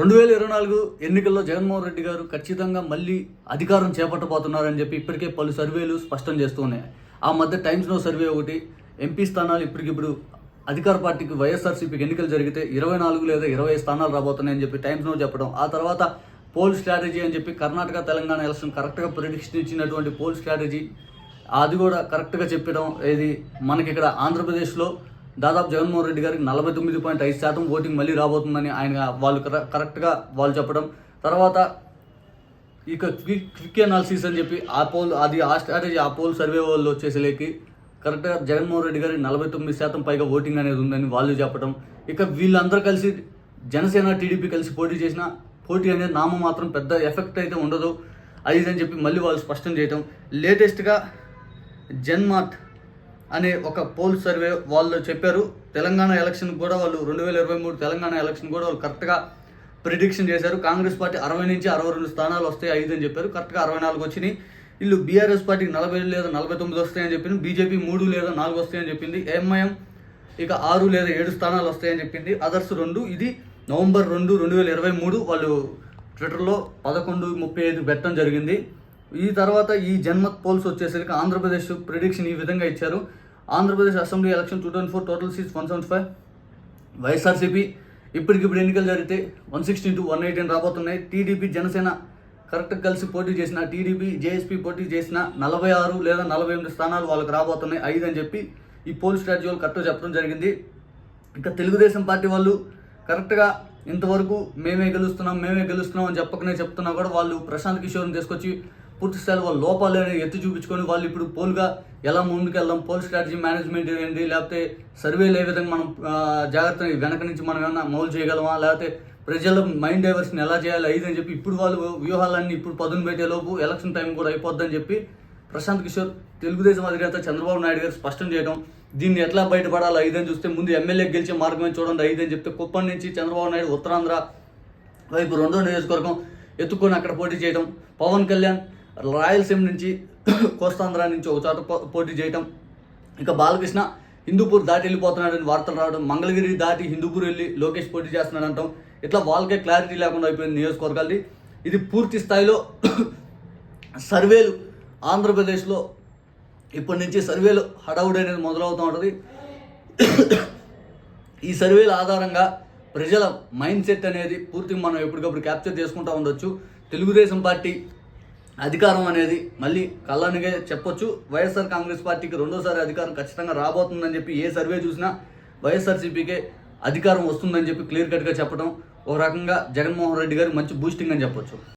రెండు వేల ఇరవై నాలుగు ఎన్నికల్లో జగన్మోహన్ రెడ్డి గారు ఖచ్చితంగా మళ్ళీ అధికారం చేపట్టబోతున్నారని చెప్పి ఇప్పటికే పలు సర్వేలు స్పష్టం చేస్తూ ఉన్నాయి. ఆ మధ్య టైమ్స్లో సర్వే ఒకటి ఎంపీ స్థానాలు ఇప్పటికిప్పుడు అధికార పార్టీకి వైఎస్ఆర్సీపీకి ఎన్నికలు జరిగితే ఇరవై నాలుగు లేదా ఇరవై స్థానాలు రాబోతున్నాయని చెప్పి టైమ్స్లో చెప్పడం. ఆ తర్వాత పోల్ స్ట్రాటజీ అని చెప్పి కర్ణాటక తెలంగాణ ఎలక్షన్ కరెక్ట్గా ప్రిడిక్షన్ ఇచ్చినటువంటి పోల్ స్ట్రాటజీ అది కూడా కరెక్ట్గా చెప్పడం ఇది మనకి ఇక్కడ ఆంధ్రప్రదేశ్లో దాదాపు జగన్మోహన్ రెడ్డి గారికి నలభై తొమ్మిది పాయింట్ ఐదు శాతం ఓటింగ్ మళ్ళీ రాబోతుందని ఆయన వాళ్ళు కరెక్ట్గా వాళ్ళు చెప్పడం. తర్వాత ఇక క్విక్ క్విక్ అనాలిసిస్ అని చెప్పి ఆ పోల్ అది ఆ స్ట్రాటజీ ఆ పోల్ సర్వే వాళ్ళు వచ్చేసరికి కరెక్ట్గా జగన్మోహన్ రెడ్డి గారి నలభై తొమ్మిది శాతం పైగా ఓటింగ్ అనేది ఉందని వాళ్ళు చెప్పడం. ఇక వీళ్ళందరూ కలిసి జనసేన టీడీపీ కలిసి పోటీ చేసిన పోటీ అనేది నామ మాత్రం పెద్ద ఎఫెక్ట్ అయితే ఉండదు. అది అని చెప్పి మళ్ళీ వాళ్ళు స్పష్టం చేయటం. లేటెస్ట్గా జన్మార్ట్ అనే ఒక పోల్ సర్వే వాళ్ళు చెప్పారు. తెలంగాణ ఎలక్షన్ కూడా వాళ్ళు రెండు వేల ఇరవై మూడు తెలంగాణ ఎలక్షన్ కూడా వాళ్ళు కరెక్ట్గా ప్రిడిక్షన్ చేశారు. కాంగ్రెస్ పార్టీ అరవై నుంచి అరవై రెండు స్థానాలు వస్తాయి ఐదు అని చెప్పారు. కరెక్ట్గా అరవై నాలుగు వచ్చినాయి. వీళ్ళు బీఆర్ఎస్ పార్టీకి నలభై లేదా నలభై తొమ్మిది వస్తాయని చెప్పింది. బీజేపీ మూడు లేదా నాలుగు వస్తాయని చెప్పింది. ఎంఐఎం ఇక ఆరు లేదా ఏడు స్థానాలు వస్తాయని చెప్పింది. అదర్స్ రెండు ఇది నవంబర్ రెండు రెండు వేల ఇరవై మూడు వాళ్ళు ట్విట్టర్లో పదకొండు ముప్పై ఐదు పెట్టడం జరిగింది. ఈ తర్వాత ఈ జన్మత్ పోల్స్ వచ్చేసరికి ఆంధ్రప్రదేశ్ ప్రిడిక్షన్ ఈ విధంగా ఇచ్చారు. Andhra Pradesh assembly election two thousand four total seats one seventy five. YSRCP ఇప్పటికిప్పుడు ఎన్నికలు జరిగితే one sixteen to one eighteen రాబోతున్నాయి. టీడీపీ జనసేన కరెక్ట్ కలిసి పోటీ చేసిన టీడీపీ జేఎస్పీ పోటీ చేసిన నలభై ఆరు లేదా నలభై ఎనిమిది స్థానాలు వాళ్ళకి రాబోతున్నాయి. ఐదు అని చెప్పి ఈ పోల్ స్ట్రాటజీ వాళ్ళు కరెక్ట్గా చెప్పడం జరిగింది. ఇంకా తెలుగుదేశం పార్టీ వాళ్ళు కరెక్ట్గా ఇంతవరకు మేమే గెలుస్తున్నాం మేమే గెలుస్తున్నాం అని చెప్పకనే చెప్తున్నా కూడా వాళ్ళు ప్రశాంత్ కిషోర్ని తీసుకొచ్చి పూర్తి స్థాయిలో వాళ్ళ లోపాలని ఎత్తి చూపించుకొని వాళ్ళు ఇప్పుడు పోల్గా ఎలా ముందుకెళ్దాం పోల్ స్ట్రాటజీ మేనేజ్మెంట్ ఏంటి లేకపోతే సర్వేలు ఏ విధంగా మనం జాగ్రత్త జాగ్రత్తగా వెనక నుంచి మనం ఏమైనా మౌలు చేయగలమా లేకపోతే ప్రజల మైండ్ డైవర్షన్ ఎలా చేయాలి ఐదు అని చెప్పి ఇప్పుడు వాళ్ళు వ్యూహాలన్నీ ఇప్పుడు పదును పెట్టే లోపు ఎలక్షన్ టైం కూడా అయిపోద్దని చెప్పి ప్రశాంత్ కిషోర్ తెలుగుదేశం అధినేత చంద్రబాబు నాయుడు గారు స్పష్టం చేయడం దీన్ని ఎట్లా బయటపడాలి ఐదని చూస్తే ముందు ఎమ్మెల్యే గెలిచే మార్గమే చూడండి ఐదని చెప్తే కుప్పం నుంచి చంద్రబాబు నాయుడు ఉత్తరాంధ్ర వైపు రెండో నియోజకవర్గం ఎత్తుకొని అక్కడ పోటీ చేయడం పవన్ కళ్యాణ్ రాయలసీమ నుంచి కోస్తాంధ్ర నుంచి ఒక చోట పోటీ చేయటం. ఇక బాలకృష్ణ హిందూపూర్ దాటి వెళ్ళిపోతున్నాడని వార్తలు రావడం. మంగళగిరి దాటి హిందూపూర్ వెళ్ళి లోకేష్ పోటీ చేస్తున్నాడు అంటాం. ఇట్లా వాళ్ళకే క్లారిటీ లేకుండా అయిపోయింది నియోజకవర్గాలది. ఇది పూర్తి స్థాయిలో సర్వేలు ఆంధ్రప్రదేశ్లో ఇప్పటి నుంచి సర్వేలు హడావుడి అనేది మొదలవుతూ ఉంటుంది. ఈ సర్వేల ఆధారంగా ప్రజల మైండ్ సెట్ అనేది పూర్తిగా మనం ఎప్పటికప్పుడు క్యాప్చర్ చేసుకుంటూ ఉండొచ్చు. తెలుగుదేశం పార్టీ అధికారం అనేది మళ్ళీ కళ్ళనిగే చెప్పొచ్చు. వైఎస్ఆర్ కాంగ్రెస్ పార్టీకి రెండోసారి అధికారం ఖచ్చితంగా రాబోతుందని చెప్పి ఏ సర్వే చూసినా వైఎస్ఆర్సీపీకే అధికారం వస్తుందని చెప్పి క్లియర్ కట్గా చెప్పడం. ఒక రకంగా జగన్మోహన్ రెడ్డి గారు మంచి బూస్టింగ్ అని చెప్పొచ్చు.